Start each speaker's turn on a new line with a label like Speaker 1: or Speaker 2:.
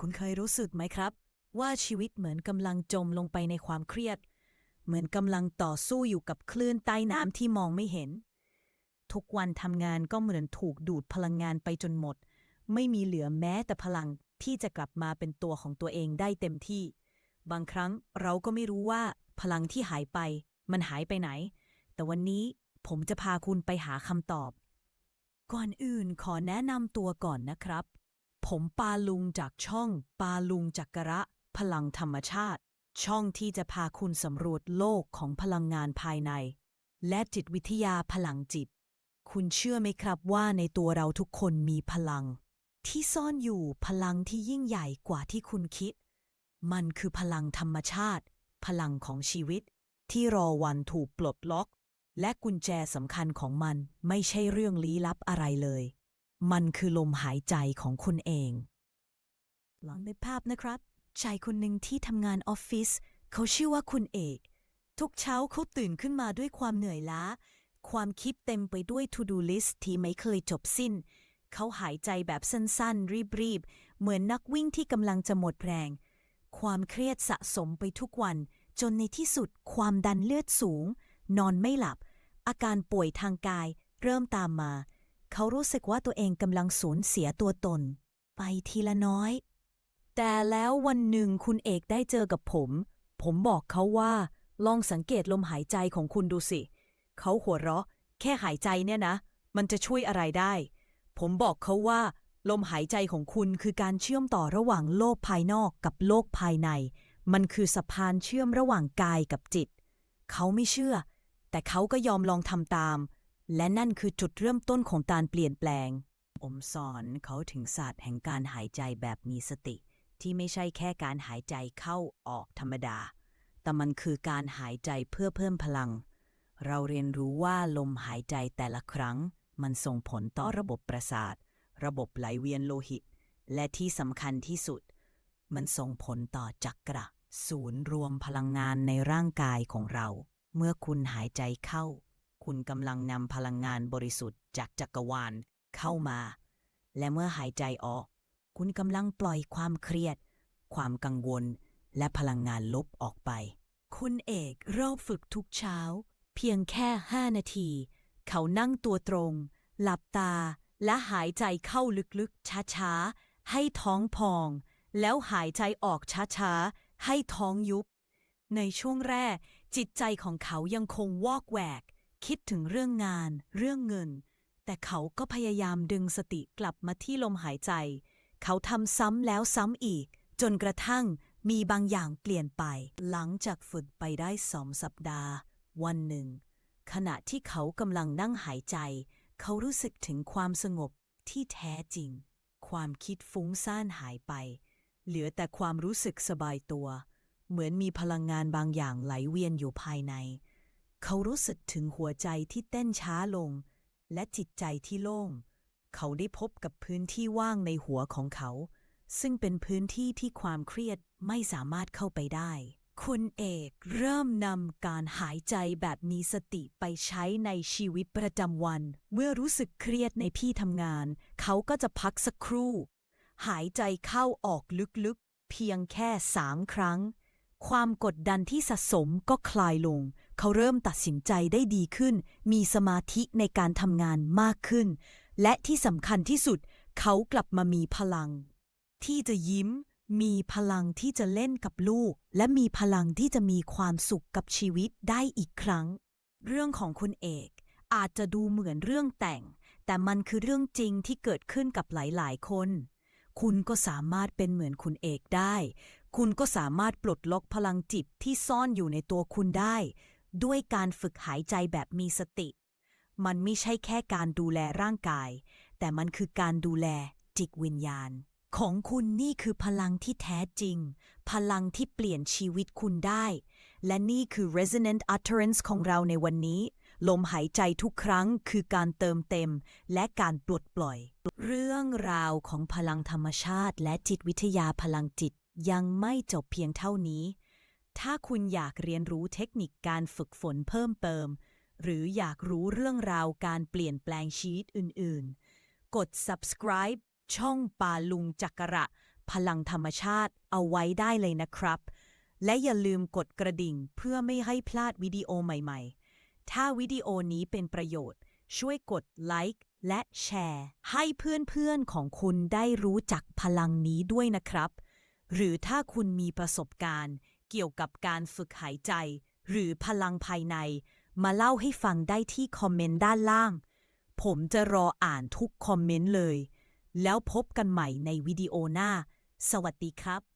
Speaker 1: คุณเคยรู้สึกไหมครับ ว่าชีวิตเหมือนกำลังจมลงไปในความเครียด เหมือนกำลังต่อสู้อยู่กับคลื่นใต้น้ำที่มองไม่เห็น ทุกวันทำงานก็เหมือนถูกดูดพลังงานไปจนหมด ไม่มีเหลือแม้แต่พลังที่จะกลับมาเป็นตัวของตัวเองได้เต็มที่ บางครั้งเราก็ไม่รู้ว่าพลังที่หายไป มันหายไปไหน แต่วันนี้ผมจะพาคุณไปหาคำตอบ ก่อนอื่นขอแนะนำตัวก่อนนะครับ ผมปาลุงจากช่องปาลุงจักระ พลังธรรมชาติ ช่องที่จะพาคุณสำรวจโลกของพลังงานภายใน และจิตวิทยาพลังจิต คุณเชื่อไหมครับว่าในตัวเราทุกคนมีพลัง ที่ซ่อนอยู่พลังที่ยิ่งใหญ่กว่าที่คุณคิด มันคือพลังธรรมชาติ พลังของชีวิต ที่รอวันถูกปลดล็อก และกุญแจสำคัญของมันไม่ใช่เรื่องลี้ลับอะไรเลย มันคือลมหายใจของคุณเองลองในภาพนะครับ ชายคนหนึ่งที่ทำงานออฟฟิศเขาชื่อว่าคุณเอก ทุกเช้าเขาตื่นขึ้นมาด้วยความเหนื่อยล้า ความคิดเต็มไปด้วย to do list ที่ไม่เคยจบสิ้น เขาหายใจแบบสั้นๆ รีบๆ เหมือนนักวิ่งที่กำลังจะหมดแรง ความเครียดสะสมไปทุกวัน จนในที่สุดความดันเลือดสูง นอนไม่หลับ อาการป่วยทางกายเริ่มตามมา เขารู้สึกว่าตัวเองกำลังสูญเสียตัวตน ไปทีละน้อย แต่แล้ววันหนึ่งคุณเอกได้เจอกับผม ผมบอกเขาว่า ลองสังเกตลมหายใจของคุณดูสิ เขาหัวเราะ แค่หายใจเนี่ยนะ มันจะช่วยอะไรได้ ผมบอกเขาว่า ลมหายใจของคุณคือการเชื่อมต่อระหว่างโลกภายนอกกับโลกภายใน มันคือสะพานเชื่อมระหว่างกายกับจิต เขาไม่เชื่อ แต่เขาก็ยอมลองทำตาม และนั่นคือจุดเริ่มต้นของการเปลี่ยนแปลงผมสอนเขาถึงศาสตร์แห่งการหายใจแบบมีสติ ที่ไม่ใช่แค่การหายใจเข้าออกธรรมดา แต่มันคือการหายใจเพื่อเพิ่มพลัง เราเรียนรู้ว่าลมหายใจแต่ละครั้ง มันส่งผลต่อระบบประสาท ระบบไหลเวียนโลหิต และที่สำคัญที่สุด มันส่งผลต่อจักระศูนย์รวมพลังงานในร่างกายของเรา เมื่อคุณหายใจเข้า คุณกำลังนำพลังงานบริสุทธิ์จากจักรวาลเข้ามา และเมื่อหายใจออก คุณกำลังปล่อยความเครียด ความกังวล และพลังงานลบออกไป คุณเอกเริ่มฝึกทุกเช้า เพียงแค่5นาที เขานั่งตัวตรง หลับตา และหายใจเข้าลึกๆ ช้าๆ ให้ท้องพอง แล้วหายใจออกช้าๆ ให้ท้องยุบ ในช่วงแรกจิตใจของเขายังคงวอกแวก คิดถึงเรื่องงาน เรื่องเงิน แต่เขาก็พยายามดึงสติกลับมาที่ลมหายใจ เขาทำซ้ำแล้วซ้ำอีก จนกระทั่งมีบางอย่างเปลี่ยนไป หลังจากฝึกไปได้สองสัปดาห์ วันหนึ่ง ขณะที่เขากำลังนั่งหายใจ เขารู้สึกถึงความสงบที่แท้จริง ความคิดฟุ้งซ่านหายไป เหลือแต่ความรู้สึกสบายตัว เหมือนมีพลังงานบางอย่างไหลเวียนอยู่ภายใน เขารู้สึกถึงหัวใจที่เต้นช้าลง และจิตใจที่โล่ง เขาได้พบกับพื้นที่ว่างในหัวของเขา ซึ่งเป็นพื้นที่ที่ความเครียดไม่สามารถเข้าไปได้ คุณเอกเริ่มนำการหายใจแบบมีสติไปใช้ในชีวิตประจำวัน เมื่อรู้สึกเครียดในที่ทำงาน เขาก็จะพักสักครู่ หายใจเข้าออกลึกๆ เพียงแค่สามครั้ง ความกดดันที่สะสมก็คลายลง เขาเริ่มตัดสินใจได้ดีขึ้น มีสมาธิในการทำงานมากขึ้น และที่สำคัญที่สุด เขากลับมามีพลัง ที่จะยิ้ม มีพลังที่จะเล่นกับลูก และมีพลังที่จะมีความสุขกับชีวิตได้อีกครั้ง เรื่องของคุณเอกอาจจะดูเหมือนเรื่องแต่ง แต่มันคือเรื่องจริงที่เกิดขึ้นกับหลาย ๆ คน คุณก็สามารถเป็นเหมือนคุณเอกได้ คุณก็สามารถปลดล็อกพลังจิตที่ซ่อนอยู่ในตัวคุณได้ ด้วยการฝึกหายใจแบบมีสติ มันไม่ใช่แค่การดูแลร่างกาย แต่มันคือการดูแลจิตวิญญาณ ของคุณนี่คือพลังที่แท้จริง พลังที่เปลี่ยนชีวิตคุณได้ และนี่คือ resonant utterance ของเราในวันนี้ ลมหายใจทุกครั้งคือการเติมเต็ม และการปลดปล่อย เรื่องราวของพลังธรรมชาติ และจิตวิทยาพลังจิตยังไม่จบเพียงเท่านี้ ถ้าคุณอยากเรียนรู้เทคนิคการฝึกฝนเพิ่มเติม หรืออยากรู้เรื่องราวการเปลี่ยนแปลงชีตอื่น ๆ กด subscribe ช่องปาลุงจักระ พลังธรรมชาติเอาไว้ได้เลยนะครับ และอย่าลืมกดกระดิ่งเพื่อไม่ให้พลาดวิดีโอใหม่ ๆ ถ้าวิดีโอนี้เป็นประโยชน์ ช่วยกดไลค์และแชร์ ให้เพื่อนๆของคุณได้รู้จักพลังนี้ด้วยนะครับ หรือถ้าคุณมีประสบการณ์ เกี่ยวกับการฝึกหายใจ หรือพลังภายใน มาเล่าให้ฟังได้ที่คอมเมนต์ด้านล่าง ผมจะรออ่านทุกคอมเมนต์เลย แล้วพบกันใหม่ในวิดีโอหน้า สวัสดีครับ